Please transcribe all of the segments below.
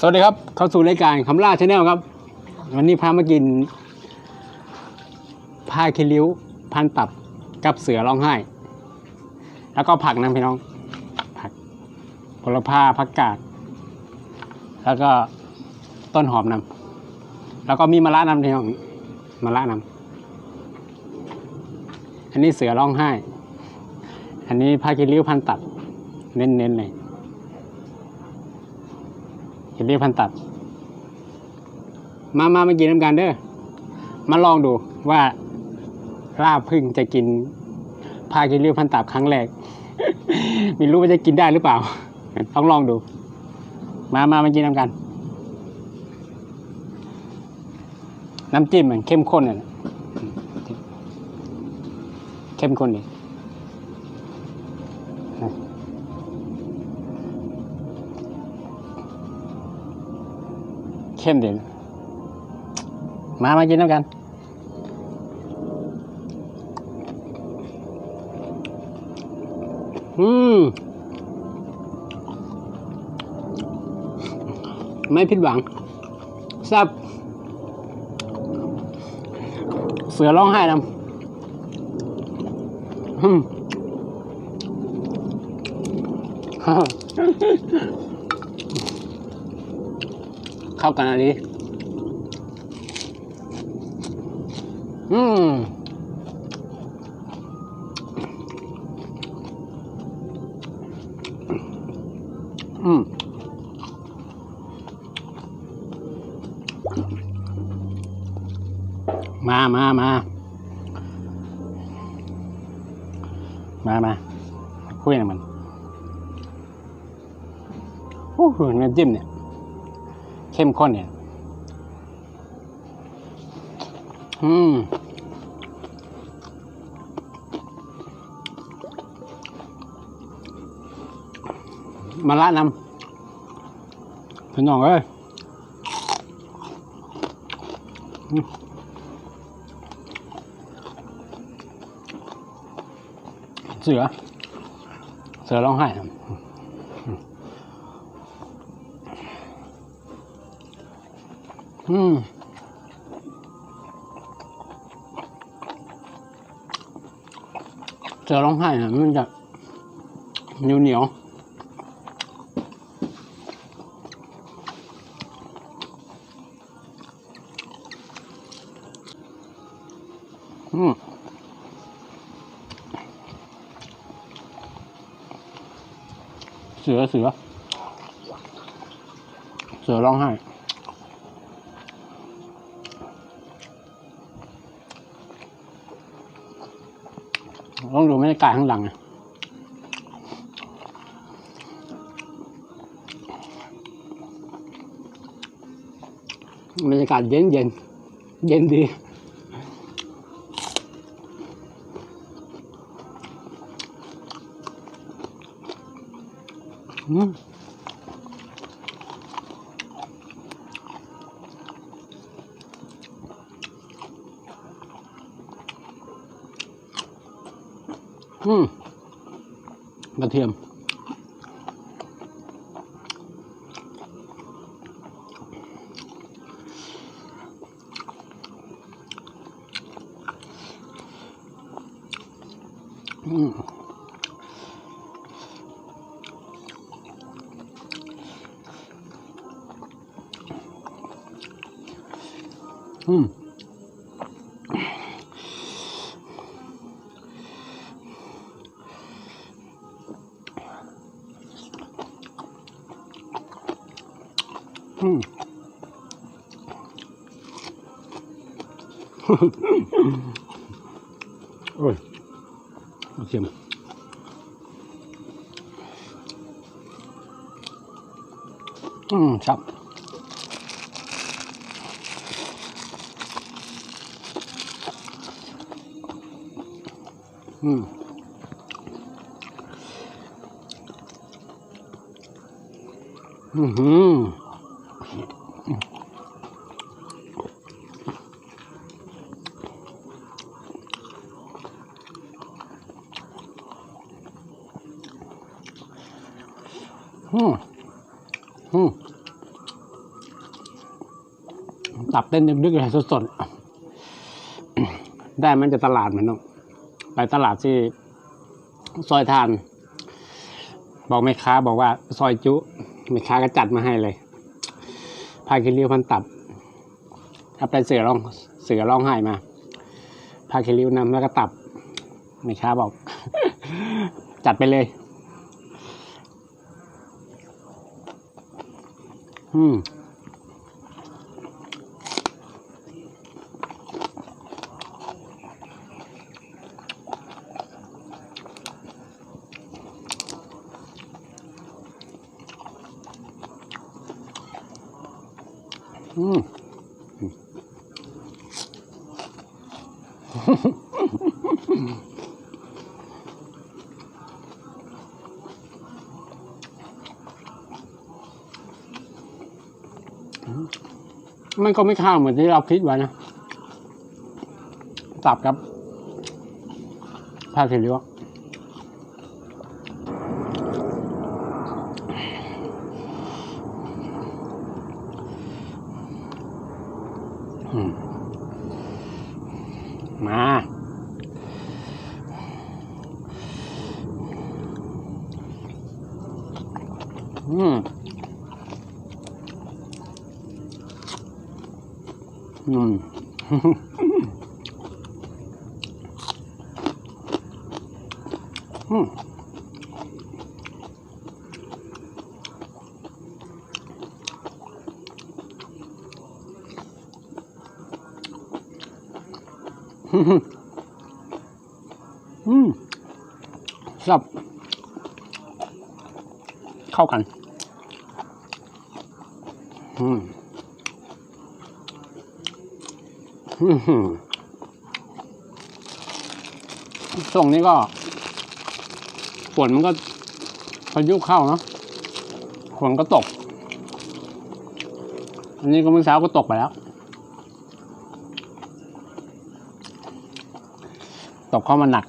สวัสดีครับ เข้าสู่รายการคำล่าชาแนลครับ วันนี้พามากินผ้าคิริ้วพันตับกับเสือร้องไห้ แล้วก็ผักนะพี่น้อง ผักผลผ้าผักกาด แล้วก็ต้นหอมนำแล้วก็มีมะระนำพี่น้องมะระนำอันนี้เสือร้องไห้ อันนี้ผ้าคิริ้วพันตับ เน้นๆเลย เห็นเรียกพันตัด มามามากินน้ำกันเด้อ มาลองดูว่าลาบพึ่งจะกินพากินเรียกพันตับครั้งแรกม่รู้ว่าจะกินได้หรือเปล่า ต้องลองดู มามามากินน้ำกัน น้ำจิ้มมันเข้มข้นอะเข้มข้นดี เข้มเด่นมามากินน้ำกัน อืม ไม่ผิดหวังแซ่บเสือร้องไห้นำอืม เข้ากันอะไรอืมอืมมามามามามาคุยน่อยมัน โอ้โหน้ำจิ้มเนี่ย เข้มข้นเนี่ย อืมมาละนำพี่น้องเอ้ยอืมเสือ เสือร้องไห้ครับ อืมเสือร้องไห้นะมันจะเหนียวเหนียวอืมเสือเสือ เสือร้องไห้ ต้องดูบรรยากาศข้างหลังอะบรรยากาศเย็นเย็นเย็นดีอืมอืมกระเทียม อืมอืม โอ้ยเคมอืมครับอืมอือหืออืมอืม ตับเต้นดึกๆเลยสดๆ ได้มันจะตลาดเหมือนเนาะไปตลาดที่ซอยทาน บอกแม่ค้าบอกว่า ซอยจุแม่ค้าก็จัดมาให้เลยพากินเลียวพันตับเอาไปเสือร้องเสือร้องไห้มาพาคิริวนำแล้วก็ตับแม่ค้าบอก จัดไปเลย อืม มันก็ไม่ข้าวเหมือนที่เราคิดไว้นะตับครับผ้าเสร็จแล้ว อืมอืมชอบเข้ากัน อืมอื้อหือช่วงนี้ก็ ฝนมันก็พายุเข้าเนาะฝนก็ตก อันนี้ก็เมื่อเช้าก็ตกไปแล้ว ตกเข้ามาหนัก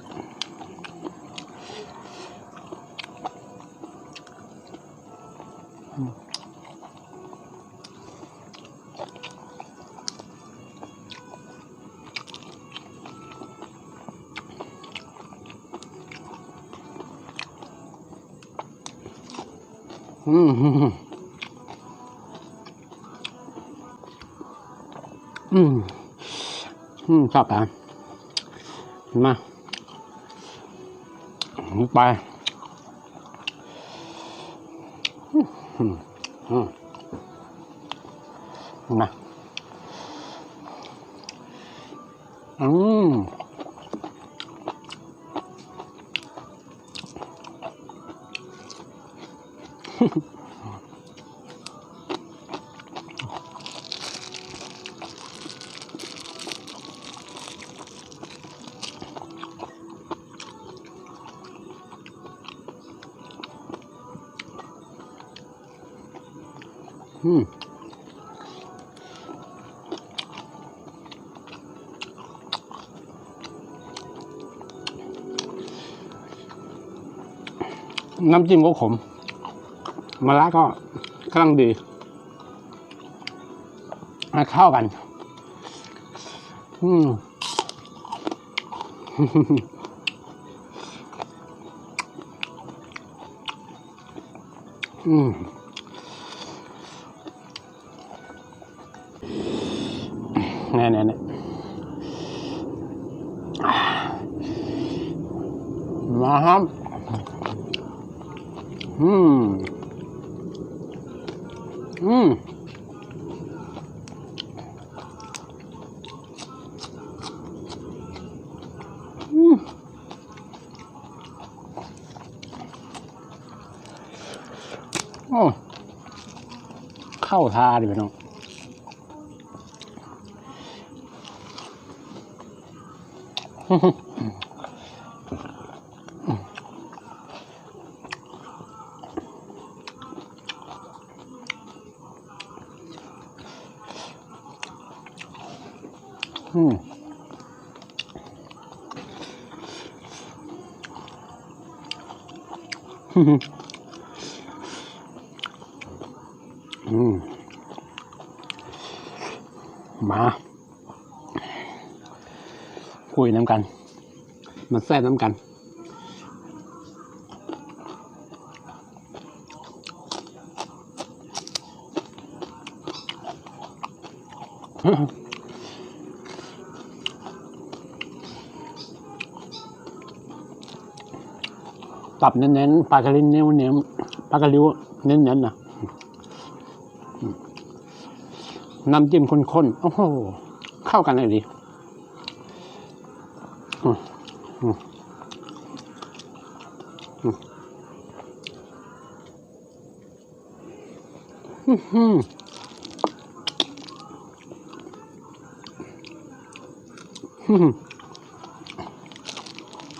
อืม อืมชอบอะมาไปอืมอืมอื อืมน้ำจิ้มก็ขมมะระก็กำลังดีมาเข้ากัน อืมอืม เนี่ยเนี่ยเนี่ยมาครับอืม อืม อืมโอ้เข้าทาดิพี่น้อง อืมอืมมา คุยน้ำกันมันแซ่บน้ำกันตับเน้นๆปลากระลินเนื้อเนื้อปลากระลิ้วเน้นๆนะน้ำจิ้มข้นๆ โอ้โห เข้ากันเลยดีอืมอืมอืมอื้อหืออื้อหือ ข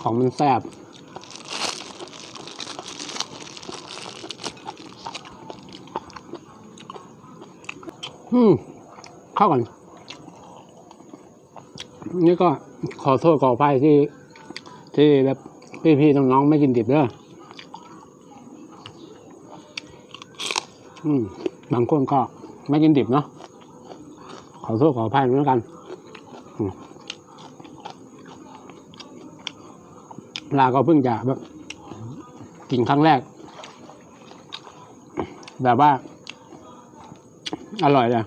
องมันแซ่บอืมเข้ากัน นี่ก็ขอโทษขออภัยที่ ที่แบบพี่ๆน้องๆไม่กินดิบเด้ออืมบางคนก็ไม่กินดิบเนาะขอโทษขออภัยด้วยกันลาก็เพิ่งจะแบบกินครั้งแรก แบบว่า อร่อยเลย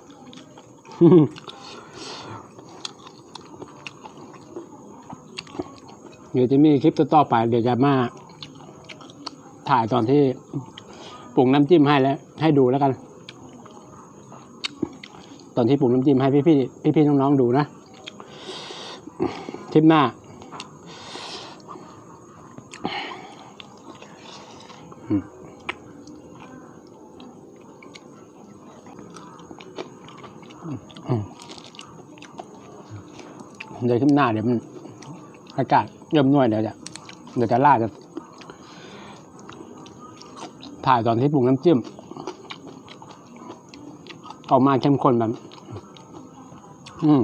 เดี๋ยวจะมีคลิปต่อๆไป เดี๋ยวจะมาถ่ายตอนที่ปรุงน้ำจิ้มให้แล้ว ให้ดูแล้วกัน ตอนที่ปรุงน้ำจิ้มให้พี่ๆพี่ๆน้องๆดูนะคลิปหน้าเดี๋ยวขึ้นหน้าเดี๋ยวมัน อากาศเริ่มนวยเดี๋ยวจะเดี๋ยวจะล่าจะถ่ายตอนที่ปรุงน้ำจิ้ม ออกมาเข้มข้นแบบอืม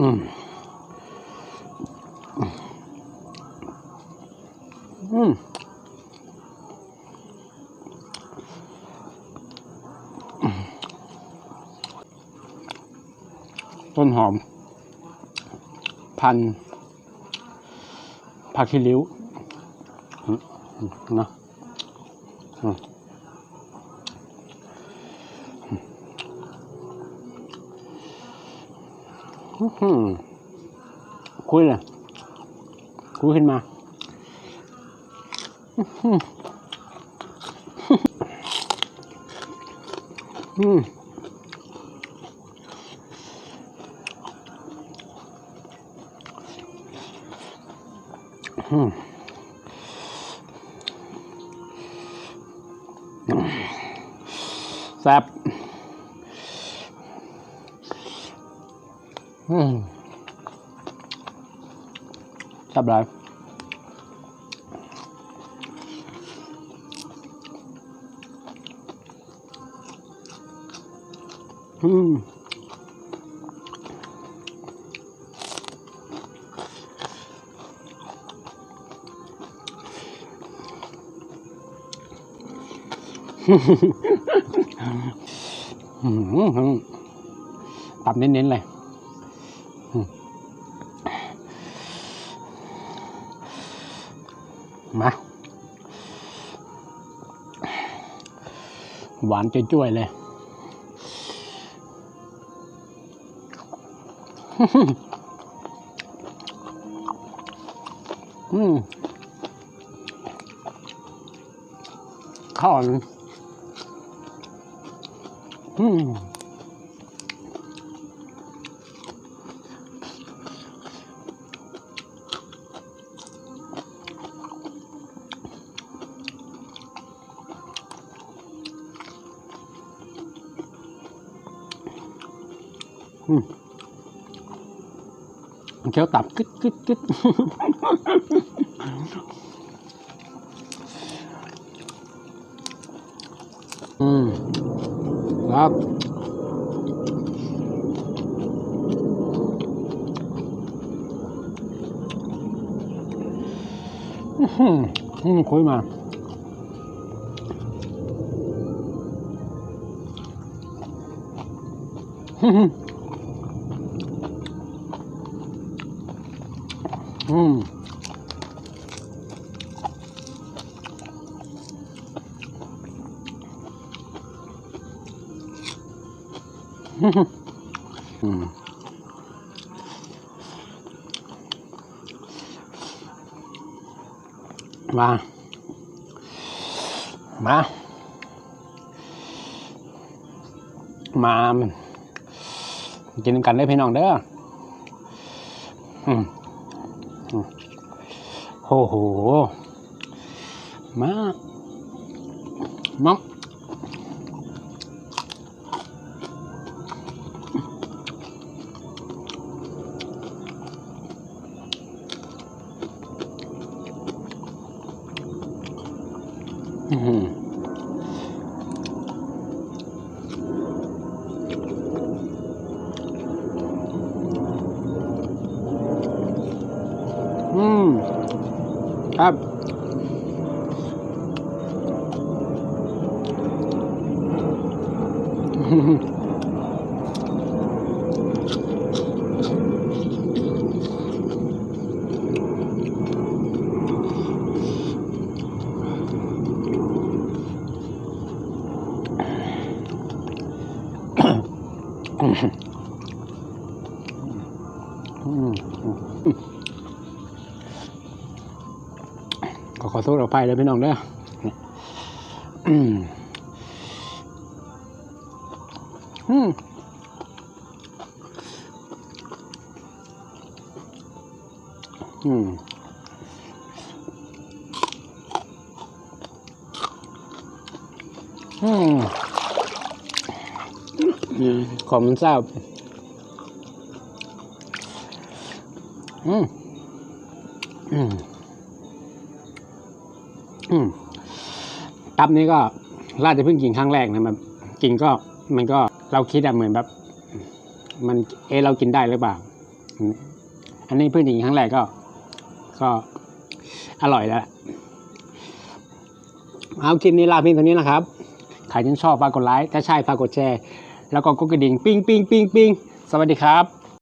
อืมอืม ต้นหอม พันธุ์ผักขี้ริ้วนะคุยเลยคุยขึ้นมาอืม แซ่บอืมแซ่บเลยอืมอืม ตับเน้นๆเลยมมาหวานจ้วยๆเลยอืมข้าว อืมอืมเคี้ยวตับกึดกึดกึด อืม ครับอื้อหือ อืมคุยมา อืม อืม มามา มากินกันได้พี่น้องเด้ออืมโอ้โห มามา อืมอืมครับ อืมขอขอโทษอภัยเลยพี่น้องเด้ออืมอืม ขอมันทราบอืมอืมอืมตับนี้ก็ล่าจะเพิ่งกินครั้งแรกนะมันกินก็มันก็เราคิดอะเหมือนแบบ มันเอเรากินได้หรือเปล่า อันนี้เพิ่งกินครั้งแรกก็ ก็อร่อยแล้วเอาคลิปนี้ลาเพียงเท่านี้นะครับ ใครที่ชอบฝากกดไลค์ ถ้าใช่ฝากกดแชร์ แล้วก็กดกระดิ่งปิ้งปิ้งปิ้งปิ้งสวัสดีครับ